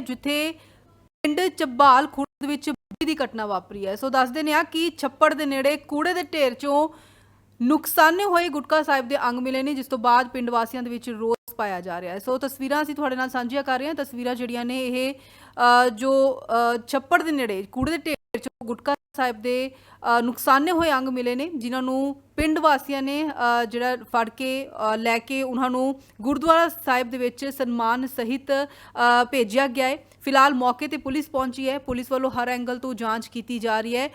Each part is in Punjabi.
ਜਿੱਥੇ ਪਿੰਡ ਚੱਬਾਲ ਖੁਰਦ ਵਿੱਚ ਬੁਰੀ ਦੀ ਘਟਨਾ ਵਾਪਰੀ ਹੈ। ਸੋ ਦੱਸਦੇ ਨੇ ਆ ਕਿ ਛੱਪੜ ਦੇ ਨੇੜੇ ਕੂੜੇ ਦੇ ਢੇਰ ਚੋਂ ਨੁਕਸਾਨੇ ਹੋਏ ਗੁਟਕਾ ਸਾਹਿਬ ਦੇ ਅੰਗ ਮਿਲੇ ਨੇ ਜਿਸ ਤੋਂ ਬਾਅਦ ਪਿੰਡ ਵਾਸੀਆਂ ਦੇ ਵਿੱਚ ਰੋਸ ਪਾਇਆ ਜਾ ਰਿਹਾ ਹੈ। ਸੋ ਤਸਵੀਰਾਂ ਅਸੀਂ ਤੁਹਾਡੇ ਨਾਲ ਸਾਂਝੀਆਂ ਕਰ ਰਹੇ ਹਾਂ। ਤਸਵੀਰਾਂ ਜਿਹੜੀਆਂ ਨੇ ਇਹ ਜੋ ਅ, ਛੱਪੜ ਦੇ ਨੇੜੇ ਕੂੜੇ ਦੇ ਢੇਰ ਚੋਂ ਗੁਟਕਾ ਸਾਹਿਬ ਦੇ ਅ, ਨੁਕਸਾਨੇ ਹੋਏ ਅੰਗ ਮਿਲੇ ਨੇ ਜਿਨ੍ਹਾਂ ਨੂੰ ਪਿੰਡ ਵਾਸੀਆਂ ਨੇ ਜਿਹੜਾ ਫੜ ਕੇ ਲੈ ਕੇ ਉਹਨਾਂ ਨੂੰ ਗੁਰਦੁਆਰਾ ਸਾਹਿਬ ਦੇ ਵਿੱਚ ਸਨਮਾਨ ਸਹਿਤ ਭੇਜਿਆ ਗਿਆ ਹੈ। ਫਿਲਹਾਲ ਮੌਕੇ ਤੇ ਪੁਲਿਸ ਪਹੁੰਚੀ ਹੈ। ਪੁਲਿਸ ਵੱਲੋਂ ਹਰ ਐਂਗਲ ਤੋਂ ਜਾਂਚ ਕੀਤੀ ਜਾ ਰਹੀ ਹੈ।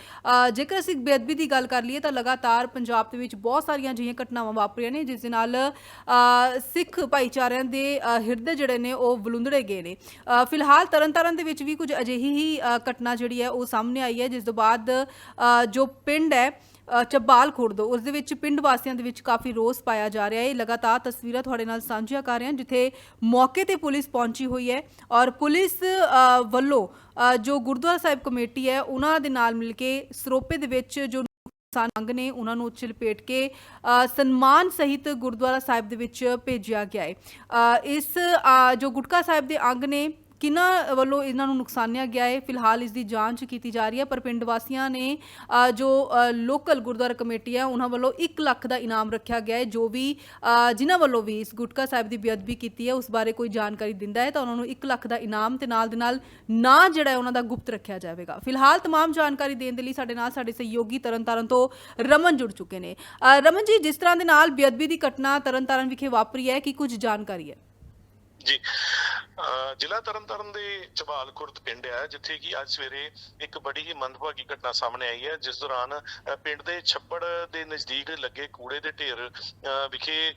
ਜੇਕਰ ਅਸੀਂ ਬੇਅਦਬੀ ਦੀ ਗੱਲ ਕਰ ਲਈਏ ਤਾਂ ਲਗਾਤਾਰ ਪੰਜਾਬ ਦੇ ਵਿੱਚ ਬਹੁਤ ਸਾਰੀਆਂ ਅਜਿਹੀਆਂ ਘਟਨਾਵਾਂ ਵਾਪਰੀਆਂ ਨੇ ਜਿਸ ਦੇ ਨਾਲ ਸਿੱਖ ਭਾਈਚਾਰਿਆਂ ਦੇ ਹਿਰਦੇ ਜਿਹੜੇ ਨੇ ਉਹ ਬਲੁੰਦੜੇ ਗਏ ਨੇ। ਅ, ਫਿਲਹਾਲ ਤਰਨਤਾਰਨ ਦੇ ਵਿੱਚ ਵੀ ਕੁਝ ਅਜਿਹੀ ਹੀ ਘਟਨਾ ਜਿਹੜੀ ਹੈ ਉਹ ਸਾਹਮਣੇ ਆਈ ਹੈ ਜਿਸ ਤੋਂ ਬਾਅਦ ਜੋ ਪਿੰਡ ਹੈ ਚੱਬਾਲ ਖੁਰਦ। ਉਸ ਦੇ ਵਿੱਚ ਪਿੰਡ ਵਾਸੀਆਂ ਦੇ ਵਿੱਚ ਕਾਫੀ ਰੋਸ ਪਾਇਆ ਜਾ ਰਿਹਾ ਹੈ। ਲਗਾਤਾਰ ਤਸਵੀਰਾਂ ਤੁਹਾਡੇ ਨਾਲ ਸਾਂਝੀਆਂ ਕਰ ਰਹੇ ਹਾਂ, ਜਿੱਥੇ ਮੌਕੇ ਤੇ ਪੁਲਿਸ ਪਹੁੰਚੀ ਹੋਈ ਹੈ ਔਰ ਪੁਲਿਸ ਵੱਲੋਂ ਜੋ ਗੁਰਦੁਆਰਾ ਸਾਹਿਬ ਕਮੇਟੀ ਹੈ, ਉਹਨਾਂ ਦੇ ਨਾਲ ਮਿਲ ਕੇ ਸਰੋਪੇ ਦੇ ਵਿੱਚ ਜੋ ਕਿਸਾਨ ਅੰਗ ਨੇ, ਉਹਨਾਂ ਨੂੰ ਉੱਚ ਕੇ ਸਨਮਾਨ ਸਹਿਤ ਗੁਰਦੁਆਰਾ ਸਾਹਿਬ ਦੇ ਵਿੱਚ ਭੇਜਿਆ ਗਿਆ ਹੈ। ਇਸ ਜੋ ਗੁਟਕਾ ਸਾਹਿਬ ਦੇ ਅੰਗ ਨੇ ਕਿਨਾਂ ਵੱਲੋਂ ਇਹਨਾਂ ਨੂੰ ਨੁਕਸਾਨਿਆ ਗਿਆ ਹੈ ਫਿਲਹਾਲ ਇਸ ਦੀ ਜਾਂਚ ਕੀਤੀ ਜਾ ਰਹੀ ਹੈ ਪਰ ਪਿੰਡ ਵਾਸੀਆਂ ਨੇ ਅ, ਜੋ ਅ, ਲੋਕਲ ਗੁਰਦੁਆਰਾ ਕਮੇਟੀ ਹੈ ਉਹਨਾਂ ਵੱਲੋਂ 1 ਲੱਖ ਦਾ ਇਨਾਮ ਰੱਖਿਆ ਗਿਆ ਹੈ ਜੋ ਵੀ ਅ, ਜਿਨ੍ਹਾਂ ਵੱਲੋਂ ਵੀ ਇਸ ਗੁਟਕਾ ਸਾਹਿਬ ਦੀ ਬੇਅਦਬੀ ਕੀਤੀ ਹੈ ਉਸ ਬਾਰੇ ਕੋਈ ਜਾਣਕਾਰੀ ਦਿੰਦਾ ਹੈ ਤਾਂ ਉਹਨਾਂ ਨੂੰ 1 ਲੱਖ ਦਾ ਇਨਾਮ ਤੇ ਨਾਲ ਦੇ ਨਾਲ ਨਾਂ ਜਿਹੜਾ ਹੈ ਉਹਨਾਂ ਦਾ ਗੁਪਤ ਰੱਖਿਆ ਜਾਵੇਗਾ ਫਿਲਹਾਲ तमाम ਜਾਣਕਾਰੀ ਦੇਣ ਦੇ ਲਈ ਸਾਡੇ ਨਾਲ ਸਾਡੇ ਸਹਿਯੋਗੀ ਤਰਨਤਾਰਨ ਤੋਂ ਰਮਨ ਜੁੜ ਚੁੱਕੇ ਨੇ ਅ, ਰਮਨ ਜੀ ਜਿਸ ਤਰ੍ਹਾਂ ਦੇ ਨਾਲ ਬੇਅਦਬੀ ਦੀ ਘਟਨਾ ਤਰਨਤਾਰਨ ਵਿਖੇ ਵਾਪਰੀ ਹੈ ਕਿ ਕੁਝ ਜਾਣਕਾਰੀ ਹੈ ਜੀ ਜ਼ਿਲ੍ਹਾ ਤਰਨਤਾਰਨ ਦੇ ਚਬਾਲ ਖੁਰਦ ਪਿੰਡ ਹੈ ਜਿੱਥੇ ਕਿ ਅੱਜ ਸਵੇਰੇ ਇੱਕ ਬੜੀ ਹੀ ਮੰਦਭਾਗੀ ਘਟਨਾ ਸਾਹਮਣੇ ਆਈ ਹੈ ਜਿਸ ਦੌਰਾਨ ਪਿੰਡ ਦੇ ਛੱਪੜ ਦੇ ਨਜ਼ਦੀਕ ਲੱਗੇ ਕੂੜੇ ਦੇ ਢੇਰ ਵਿਖੇ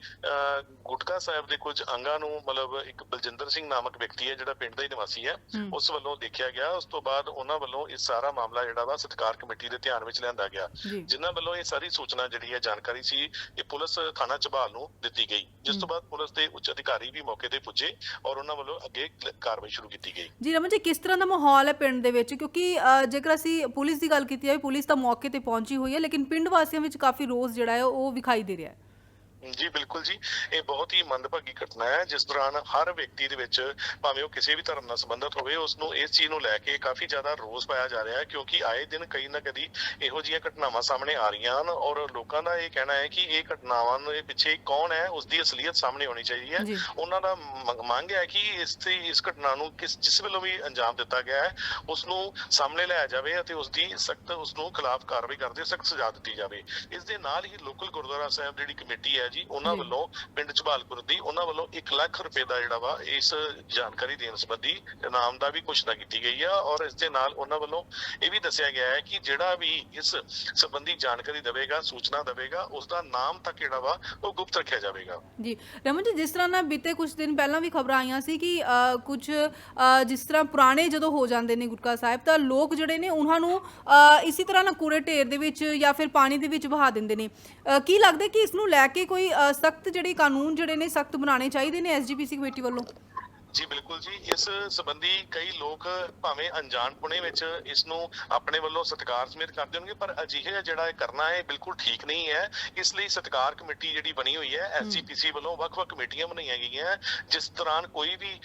ਗੁਟਕਾ ਸਾਹਿਬ ਦੇ ਕੁਝ ਅੰਗਾਂ ਨੂੰ ਮਤਲਬ ਇੱਕ ਬਲਜਿੰਦਰ ਸਿੰਘ ਨਾਮਕ ਵਿਅਕਤੀ ਹੈ ਜਿਹੜਾ ਪਿੰਡ ਦਾ ਹੀ ਨਿਵਾਸੀ ਹੈ। ਉਸ ਵੱਲੋਂ ਦੇਖਿਆ ਗਿਆ ਉਸ ਤੋਂ ਬਾਅਦ ਉਹਨਾਂ ਵੱਲੋਂ ਇਸ ਸਾਰਾ ਮਾਮਲਾ ਜਿਹੜਾ ਵਾ ਸਤਕਾਰ ਕਮੇਟੀ ਦੇ ਧਿਆਨ ਵਿੱਚ ਲਿਆਂਦਾ ਗਿਆ। ਜਿਨ੍ਹਾਂ ਵੱਲੋਂ ਇਹ ਸਾਰੀ ਸੂਚਨਾ ਜਿਹੜੀ ਹੈ ਜਾਣਕਾਰੀ ਸੀ ਇਹ ਪੁਲਿਸ ਥਾਣਾ ਚਬਾਲ ਨੂੰ ਦਿੱਤੀ ਗਈ। ਜਿਸ ਤੋਂ ਬਾਅਦ ਪੁਲਿਸ ਦੇ ਉੱਚ ਅਧਿਕਾਰੀ ਵੀ ਮੌਕੇ ਤੇ ਪੁੱਜੇ। ਔਰ ਉਹਨਾਂ ਵੱਲੋਂ ਅੱਗੇ ਕਾਰਵਾਈ ਸ਼ੁਰੂ ਕੀਤੀ ਗਈ। ਜੀ ਰਮਨ ਜੀ, ਕਿਸ ਤਰ੍ਹਾਂ ਦਾ ਮਾਹੌਲ ਹੈ ਪਿੰਡ ਦੇ ਵਿੱਚ? ਕਿਉਂਕਿ ਜੇਕਰ ਅਸੀਂ ਪੁਲਿਸ ਦੀ ਗੱਲ ਕੀਤੀ ਜਾਵੇ, ਪੁਲਿਸ ਤਾਂ ਮੌਕੇ ਤੇ ਪਹੁੰਚੀ ਹੋਈ ਹੈ, ਲੇਕਿਨ ਪਿੰਡ ਵਾਸੀਆਂ ਵਿੱਚ ਕਾਫੀ ਰੋਸ ਜਿਹੜਾ ਹੈ, ਉਹ ਵਿਖਾਈ ਦੇ ਰਿਹਾ ਹੈ। ਜੀ ਬਿਲਕੁਲ ਜੀ। ਇਹ ਬਹੁਤ ਹੀ ਮੰਦਭਾਗੀ ਘਟਨਾ ਹੈ ਜਿਸ ਦੌਰਾਨ ਹਰ ਵਿਅਕਤੀ ਦੇ ਵਿੱਚ ਭਾਵੇਂ ਉਹ ਕਿਸੇ ਵੀ ਧਰਮ ਨਾਲ ਸੰਬੰਧਿਤ ਹੋਵੇ ਉਸ ਨੂੰ ਇਸ ਚੀਜ਼ ਨੂੰ ਲੈ ਕੇ ਕਾਫੀ ਜ਼ਿਆਦਾ ਰੋਸ ਪਾਇਆ ਜਾ ਰਿਹਾ ਹੈ ਕਿਉਂਕਿ ਆਏ ਦਿਨ ਕਈ ਨਾ ਕਦੀ ਇਹੋ ਜਿਹੀਆਂ ਘਟਨਾਵਾਂ ਸਾਹਮਣੇ ਆ ਰਹੀਆਂ ਹਨ ਔਰ ਲੋਕਾਂ ਦਾ ਇਹ ਕਹਿਣਾ ਹੈ ਕਿ ਇਹ ਘਟਨਾਵਾਂ ਦੇ ਪਿੱਛੇ ਕੌਣ ਹੈ ਉਸ ਦੀ ਅਸਲੀਅਤ ਸਾਹਮਣੇ ਆਉਣੀ ਚਾਹੀਦੀ ਹੈ। ਉਹਨਾਂ ਦਾ ਮੰਗ ਹੈ ਕਿ ਇਸ ਤੇ ਇਸ ਘਟਨਾ ਨੂੰ ਕਿਸ ਜਿਸ ਵੱਲੋਂ ਵੀ ਅੰਜਾਮ ਦਿੱਤਾ ਗਿਆ ਹੈ ਉਸ ਨੂੰ ਸਾਹਮਣੇ ਲਿਆਇਆ ਜਾਵੇ ਅਤੇ ਉਸ ਦੀ ਸਖਤ ਉਸ ਨੂੰ ਖਿਲਾਫ ਕਾਰਵਾਈ ਕਰਦੇ ਸਖਤ ਸਜ਼ਾ ਦਿੱਤੀ ਜਾਵੇ। ਇਸ ਦੇ ਨਾਲ ਹੀ ਲੋਕਲ ਗੁਰਦੁਆਰਾ ਸਾਹਿਬ ਜਿਹੜੀ ਕਮੇਟੀ ਹੈ ਜੀ ਉਹਨਾਂ। ਵੱਲੋਂ ਪਿੰਡ ਝਬਾਲਪੁਰ ਦੀ ਉਹਨਾਂ ਵੱਲੋਂ 1 ਲੱਖ ਰੁਪਏ ਦਾ ਜਿਹੜਾ ਵਾ ਇਸ ਜਾਣਕਾਰੀ ਦੇਣ ਸੰਬੰਧੀ ਇਨਾਮ ਦਾ ਵੀ ਘੋਸ਼ਣਾ ਕੀਤੀ ਗਈ ਆ ਔਰ ਇਸ ਦੇ ਨਾਲ ਉਹਨਾਂ ਵੱਲੋਂ ਇਹ ਵੀ ਦੱਸਿਆ ਗਿਆ ਹੈ ਕਿ ਜਿਹੜਾ ਵੀ ਇਸ ਸੰਬੰਧੀ ਜਾਣਕਾਰੀ ਦੇਵੇਗਾ ਸੂਚਨਾ ਦੇਵੇਗਾ ਉਸ ਦਾ ਨਾਮ ਤੱਕ ਜਿਹੜਾ ਵਾ ਉਹ ਗੁਪਤ ਰੱਖਿਆ ਜਾਵੇਗਾ ਜੀ ਰਮਨ ਜੀ ਜਿਸ ਤਰ੍ਹਾਂ ਨਾ ਬੀਤੇ ਕੁਝ ਦਿਨ ਪਹਿਲਾਂ ਵੀ ਖਬਰਾਂ ਆਈਆਂ ਸੀ ਕਿ ਕੁਝ ਜਿਸ ਤਰ੍ਹਾਂ ਪੁਰਾਣੇ ਜਦੋਂ ਹੋ ਜਾਂਦੇ ਨੇ ਗੁਟਕਾ ਸਾਹਿਬ ਤਾਂ ਲੋਕ ਜਿਹੜੇ ਨੇ ਉਹਨਾਂ ਨੂੰ ਇਸੇ ਤਰ੍ਹਾਂ ਨਾ ਕੂੜੇ ਢੇਰ ਦੇ ਵਿੱਚ ਜਾਂ ਫਿਰ ਪਾਣੀ ਦੇ ਵਿੱਚ ਵਹਾ ਦਿੰਦੇ ਨੇ ਕੀ ਲੱਗਦਾ ਕਿ ਇਸ ਨੂੰ ਲੈ ਕੇ ਕੋਈ ਸਖਤ ਜਿਹੜੇ ਕਾਨੂੰਨ ਜਿਹੜੇ ਨੇ ਸਖਤ ਬਣਾਉਣੇ ਚਾਹੀਦੇ ਨੇ ਐਸਜੀਪੀਸੀ ਕਮੇਟੀ ਵੱਲੋਂ? ਜੀ ਬਿਲਕੁਲ ਜੀ। ਇਸ ਸੰਬੰਧੀ ਕਈ ਲੋਕ ਭਾਵੇਂ ਅਣਜਾਣਪੁਣੇ ਵਿੱਚ ਇਸ ਨੂੰ ਆਪਣੇ ਵੱਲੋਂ ਸਤਿਕਾਰ ਸਮੇਤ ਕਰਦੇ ਹੋਣਗੇ ਪਰ ਅਜਿਹੇ ਜਿਹੜਾ ਇਹ ਕਰਨਾ ਹੈ ਇਹ ਬਿਲਕੁਲ ਠੀਕ ਨਹੀਂ ਹੈ। ਇਸ ਲਈ ਸਤਿਕਾਰ ਕਮੇਟੀ ਜਿਹੜੀ ਬਣੀ ਹੋਈ ਹੈ ਐਸਜੀਪੀਸੀ ਵੱਲੋਂ ਵੱਖ-ਵੱਖ ਕਮੇਟੀਆਂ ਬਣਾਈਆਂ ਗਈਆਂ ਜਿਸ ਦੌਰਾਨ ਕੋਈ ਵੀ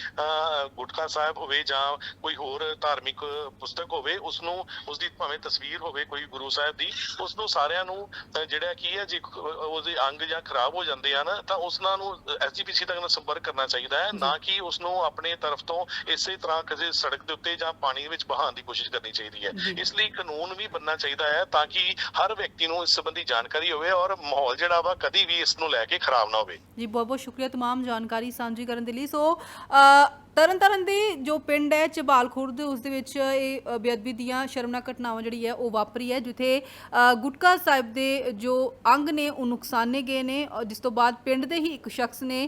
ਗੁਟਕਾ ਸਾਹਿਬ ਹੋਵੇ ਜਾਂ ਕੋਈ ਹੋਰ ਧਾਰਮਿਕ ਪੁਸਤਕ ਹੋਵੇ ਉਸ ਨੂੰ ਉਸ ਦੀ ਭਾਵੇਂ ਤਸਵੀਰ ਹੋਵੇ ਕੋਈ ਗੁਰੂ ਸਾਹਿਬ ਦੀ ਉਸ ਨੂੰ ਸਾਰਿਆਂ ਨੂੰ ਜਿਹੜਾ ਕੀ ਹੈ ਜੇ ਉਹਦੇ ਅੰਗ ਜਾਂ ਖਰਾਬ ਹੋ ਜਾਂਦੇ ਹਨ ਤਾਂ ਉਸਨਾਂ ਨੂੰ ਐਸਜੀਪੀਸੀ ਤੱਕ ਨਾਲ ਸੰਪਰਕ ਕਰਨਾ ਚਾਹੀਦਾ ਹੈ ਨਾ ਕਿ ਉਸ ਨੂੰ ਆਪਣੇ ਤਰਫ ਤੋਂ ਇਸੇ ਤਰ੍ਹਾਂ ਕਿਸੇ ਸੜਕ ਦੇ ਉੱਤੇ ਜਾਂ ਪਾਣੀ ਵਿੱਚ ਬਹਾਉਣ ਦੀ ਕੋਸ਼ਿਸ਼ ਕਰਨੀ ਚਾਹੀਦੀ ਹੈ ਜੀ। ਇਸ ਲਈ ਕਾਨੂੰਨ ਵੀ ਬਣਨਾ ਚਾਹੀਦਾ ਹੈ ਤਾਂ ਕਿ ਹਰ ਵਿਅਕਤੀ ਨੂੰ ਇਸ ਸੰਬੰਧੀ ਜਾਣਕਾਰੀ ਹੋਵੇ ਔਰ ਮਾਹੌਲ ਜਿਹੜਾ ਵਾ ਕਦੀ ਵੀ ਇਸ ਨੂੰ ਲੈ ਕੇ ਖਰਾਬ ਨਾ ਹੋਵੇ ਜੀ ਬਹੁਤ ਬਹੁਤ ਸ਼ੁਕਰੀਆ तमाम ਜਾਣਕਾਰੀ ਸਾਂਝੀ ਕਰਨ ਦੇ ਲਈ ਸੋ ਅ, ਤਰਨਤਾਰਨ ਦੇ ਜੋ ਪਿੰਡ ਹੈ ਚਬਾਲ ਖੁਰਦ ਉਸ ਦੇ ਵਿੱਚ ਇਹ ਬੇਅਦਬੀ ਦੀਆਂ ਸ਼ਰਮਨਾਕ ਘਟਨਾਵਾਂ ਜਿਹੜੀ ਹੈ, ਉਹ ਵਾਪਰੀ ਹੈ, ਜਿੱਥੇ ਗੁਟਕਾ ਸਾਹਿਬ ਦੇ ਜੋ ਅੰਗ ਨੇ, ਉਹ ਨੁਕਸਾਨੇ ਗਏ ਨੇ ਜਿਸ ਤੋਂ ਬਾਅਦ ਪਿੰਡ ਦੇ ਹੀ ਇੱਕ ਸ਼ਖਸ ਨੇ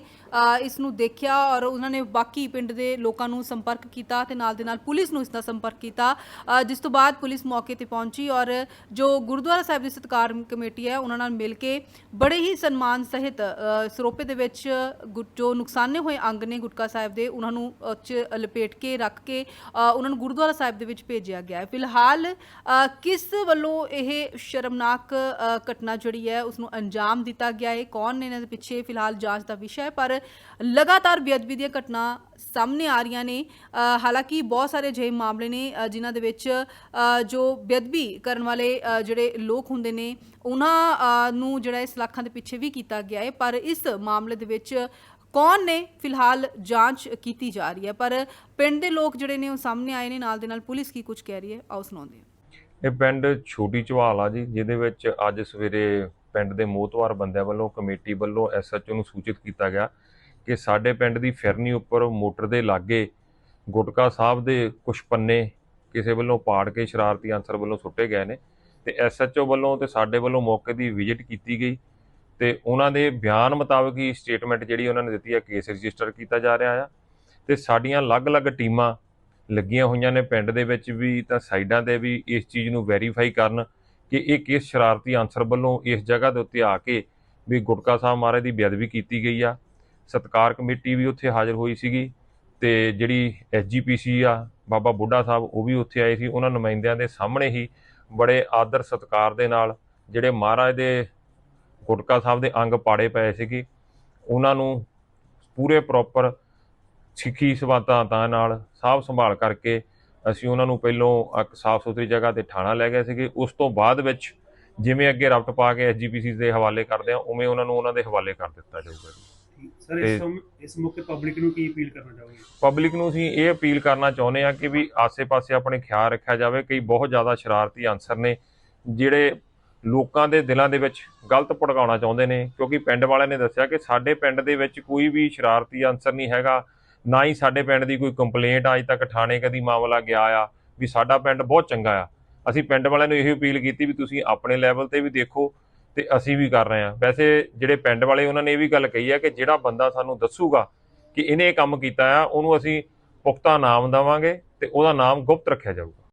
ਇਸ ਨੂੰ ਦੇਖਿਆ ਔਰ ਉਹਨਾਂ ਨੇ ਬਾਕੀ ਪਿੰਡ ਦੇ ਲੋਕਾਂ ਨੂੰ ਸੰਪਰਕ ਕੀਤਾ ਤੇ ਨਾਲ ਦੇ ਨਾਲ ਪੁਲਿਸ ਨੂੰ ਇਸ ਦਾ ਸੰਪਰਕ ਕੀਤਾ ਜਿਸ ਤੋਂ ਬਾਅਦ ਪੁਲਿਸ ਮੌਕੇ ਤੇ ਪਹੁੰਚੀ ਔਰ ਜੋ ਗੁਰਦੁਆਰਾ ਸਾਹਿਬ ਦੀ ਸਤਕਾਰ ਕਮੇਟੀ ਹੈ, ਉਹਨਾਂ ਨਾਲ ਮਿਲ ਕੇ ਬੜੇ ਹੀ ਸਨਮਾਨ ਸਹਿਤ ਸਰੋਪੇ ਦੇ ਵਿੱਚ ਗੁ- ਜੋ ਨੁਕਸਾਨੇ ਹੋਏ ਅੰਗ ਨੇ ਗੁਟਕਾ ਸਾਹਿਬ ਦੇ, ਉਹਨਾਂ ਨੂੰ 'ਚ ਲਪੇਟ ਕੇ ਰੱਖ ਕੇ ਉਹਨਾਂ ਨੂੰ ਗੁਰਦੁਆਰਾ ਸਾਹਿਬ ਦੇ ਵਿੱਚ ਭੇਜਿਆ ਗਿਆ ਹੈ। ਫਿਲਹਾਲ ਕਿਸ ਵੱਲੋਂ ਇਹ ਸ਼ਰਮਨਾਕ ਘਟਨਾ ਜਿਹੜੀ ਹੈ ਉਸ ਨੂੰ ਅੰਜਾਮ ਦਿੱਤਾ ਗਿਆ ਹੈ? ਕੌਣ ਨੇ ਇਹਨਾਂ ਦੇ ਪਿੱਛੇ ਫਿਲਹਾਲ ਜਾਂਚ ਦਾ ਵਿਸ਼ਾ ਹੈ ਪਰ ਲਗਾਤਾਰ ਬੇਅਦਬੀ ਦੀਆਂ ਘਟਨਾ ਸਾਹਮਣੇ ਆ ਰਹੀਆਂ ਨੇ। ਹਾਲਾਂਕਿ ਬਹੁਤ ਸਾਰੇ ਅਜਿਹੇ ਮਾਮਲੇ ਨੇ ਅ, ਜਿਨ੍ਹਾਂ ਦੇ ਵਿੱਚ ਜੋ ਬੇਅਦਬੀ ਕਰਨ ਵਾਲੇ ਜਿਹੜੇ ਲੋਕ ਹੁੰਦੇ ਨੇ ਉਹਨਾਂ ਨੂੰ ਜਿਹੜਾ ਇਸ ਲੱਖਾਂ ਦੇ ਪਿੱਛੇ ਵੀ ਕੀਤਾ ਗਿਆ ਹੈ। ਪਰ ਇਸ ਮਾਮਲੇ ਦੇ ਵਿੱਚ ਕੌਣ ਨੇ? ਫਿਲਹਾਲ ਜਾਂਚ ਕੀਤੀ ਜਾ ਰਹੀ ਹੈ। ਪਰ ਪਿੰਡ ਦੇ ਲੋਕ ਜਿਹੜੇ ਨੇ ਉਹ ਸਾਹਮਣੇ ਆਏ ਨੇ। ਨਾਲ ਦੇ ਨਾਲ ਪੁਲਿਸ ਕੀ ਕੁਝ ਕਹਿ ਰਹੀ ਹੈ, ਆਓ ਸੁਣਾਉਂਦੇ ਹਾਂ। ਇਹ ਪਿੰਡ ਛੋਟੀ ਚਵਾਲ ਆ ਜੀ, ਜਿਹਦੇ ਵਿੱਚ ਅੱਜ ਸਵੇਰੇ ਪਿੰਡ ਦੇ ਮੋਤਵਾਰ ਬੰਦਿਆਂ ਵੱਲੋਂ, ਕਮੇਟੀ ਵੱਲੋਂ ਐਸਐਚਓ ਨੂੰ ਸੂਚਿਤ ਕੀਤਾ ਗਿਆ ਕਿ ਸਾਡੇ ਪਿੰਡ ਦੀ ਫਿਰਨੀ ਉੱਪਰ ਮੋਟਰ ਦੇ ਲਾਗੇ ਗੁਟਕਾ ਸਾਹਿਬ ਦੇ ਕੁਝ ਪੰਨੇ ਕਿਸੇ ਵੱਲੋਂ ਪਾੜ ਕੇ ਸ਼ਰਾਰਤੀ ਅਨਸਰ ਵੱਲੋਂ ਸੁੱਟੇ ਗਏ ਨੇ ਤੇ ਐਸਐਚਓ ਵੱਲੋਂ ਤੇ ਸਾਡੇ ਵੱਲੋਂ ਮੌਕੇ ਦੀ ਵਿਜ਼ਿਟ ਕੀਤੀ ਗਈ। ਤੇ ਉਹਨਾਂ ਦੇ ਬਿਆਨ ਮੁਤਾਬਕ ਹੀ ਸਟੇਟਮੈਂਟ ਜਿਹੜੀ ਉਹਨਾਂ ਨੇ ਦਿੱਤੀ ਹੈ ਕੇਸ ਰਜਿਸਟਰ ਕੀਤਾ ਜਾ ਰਿਹਾ ਆ। ਤੇ ਸਾਡੀਆਂ ਅਲੱਗ-ਅਲੱਗ ਟੀਮਾਂ ਲੱਗੀਆਂ ਹੋਈਆਂ ਨੇ ਪਿੰਡ ਦੇ ਵਿੱਚ ਵੀ, ਤਾਂ ਸਾਈਡਾਂ ਤੇ ਵੀ ਇਸ ਚੀਜ਼ ਨੂੰ ਵੈਰੀਫਾਈ ਕਰਨ ਕਿ ਇਹ ਕੇਸ ਸ਼ਰਾਰਤੀ ਅਨਸਰ ਵੱਲੋਂ ਇਸ ਜਗ੍ਹਾ ਦੇ ਉੱਤੇ ਆ ਕੇ ਵੀ ਗੁਟਕਾ ਸਾਹਿਬ ਮਹਾਰਾਜ ਦੀ ਬੇਅਦਬੀ ਕੀਤੀ ਗਈ ਆ। ਸਤਕਾਰ ਕਮੇਟੀ ਵੀ ਉੱਥੇ ਹਾਜ਼ਰ ਹੋਈ ਸੀਗੀ ਤੇ ਜਿਹੜੀ ਐਸਜੀਪੀਸੀ ਆ, ਬਾਬਾ ਬੁੱਢਾ ਸਾਹਿਬ, ਉਹ ਵੀ ਉੱਥੇ ਆਏ ਸੀ। ਉਹਨਾਂ ਨੁਮਾਇੰਦਿਆਂ ਦੇ ਸਾਹਮਣੇ ਹੀ ਬੜੇ ਆਦਰ ਸਤਕਾਰ ਦੇ ਨਾਲ ਜਿਹੜੇ ਮਹਾਰਾਜ ਦੇ ਗੁਟਕਾ ਸਾਹਿਬ ਦੇ ਅੰਗ ਪਾੜੇ ਪਏ ਸੀਗੇ। ਉਹਨਾਂ ਨੂੰ ਪੂਰੇ ਪ੍ਰੋਪਰ ਸਿੱਖੀ ਸਵਾਤਾਂ ਤਾਂ ਨਾਲ ਸਾਫ਼ ਸੰਭਾਲ ਕਰਕੇ ਅਸੀਂ ਉਹਨਾਂ ਨੂੰ ਪਹਿਲੋਂ ਇੱਕ ਸਾਫ਼ ਸੁਥਰੀ ਜਗ੍ਹਾ ਤੇ ਥਾਣਾ ਲੈ ਗਏ ਸੀਗੇ। ਉਸ ਤੋਂ ਬਾਅਦ ਵਿੱਚ ਜਿਵੇਂ ਅੱਗੇ ਰਫਟ ਪਾ ਕੇ ਐਸਜੀਪੀਸੀ ਦੇ ਹਵਾਲੇ ਕਰਦੇ ਆ ਉਵੇਂ ਉਹਨਾਂ ਨੂੰ ਉਹਨਾਂ ਦੇ ਹਵਾਲੇ ਕਰ ਦਿੱਤਾ ਜਾਊਗਾ ਜੀ। ਸਰ ਇਸ ਇਸ ਮੌਕੇ ਪਬਲਿਕ ਨੂੰ ਕੀ ਅਪੀਲ ਕਰਨਾ ਚਾਹੋਗੇ? ਪਬਲਿਕ ਨੂੰ ਅਸੀਂ ਇਹ ਅਪੀਲ ਕਰਨਾ ਚਾਹੁੰਦੇ ਆ ਕਿ ਵੀ ਆਸੇ-ਪਾਸੇ ਆਪਣੇ ਖਿਆਲ ਰੱਖਿਆ ਜਾਵੇ ਕਈ ਬਹੁਤ ਜ਼ਿਆਦਾ ਸ਼ਰਾਰਤੀ ਅਨਸਰ ਨੇ ਜਿਹੜੇ ਲੋਕਾਂ ਦੇ ਦਿਲਾਂ ਦੇ ਵਿੱਚ ਗਲਤ ਭੜਕਾਉਣਾ ਚਾਹੁੰਦੇ ਨੇ, ਕਿਉਂਕਿ ਪਿੰਡ ਵਾਲਿਆਂ ਨੇ ਦੱਸਿਆ ਕਿ ਸਾਡੇ ਪਿੰਡ ਦੇ ਵਿੱਚ ਕੋਈ ਵੀ ਸ਼ਰਾਰਤੀ ਅਨਸਰ ਨਹੀਂ ਹੈਗਾ, ਨਾ ਹੀ ਸਾਡੇ ਪਿੰਡ ਦੀ ਕੋਈ ਕੰਪਲੇਂਟ ਅੱਜ ਤੱਕ ਥਾਣੇ ਕਦੀ ਮਾਮਲਾ ਗਿਆ ਆ, ਵੀ ਸਾਡਾ ਪਿੰਡ ਬਹੁਤ ਚੰਗਾ ਆ। ਅਸੀਂ ਪਿੰਡ ਵਾਲਿਆਂ ਨੂੰ ਇਹ ਅਪੀਲ ਕੀਤੀ ਵੀ ਤੁਸੀਂ ਆਪਣੇ ਲੈਵਲ ਤੇ ਵੀ ਦੇਖੋ ਤੇ ਅਸੀਂ ਵੀ ਕਰ ਰਹੇ ਹਾਂ ਵੈਸੇ ਜਿਹੜੇ ਪਿੰਡ ਵਾਲੇ ਉਹਨਾਂ ਨੇ ਇਹ ਵੀ ਗੱਲ ਕਹੀ ਹੈ ਕਿ ਜਿਹੜਾ ਬੰਦਾ ਸਾਨੂੰ ਦੱਸੂਗਾ ਕਿ ਇਹਨੇ ਇਹ ਕੰਮ ਕੀਤਾ ਆ, ਉਹਨੂੰ ਅਸੀਂ ਪੁਖਤਾ ਨਾਮ ਦੇਵਾਂਗੇ ਤੇ ਉਹਦਾ ਨਾਮ ਗੁਪਤ ਰੱਖਿਆ ਜਾਊਗਾ।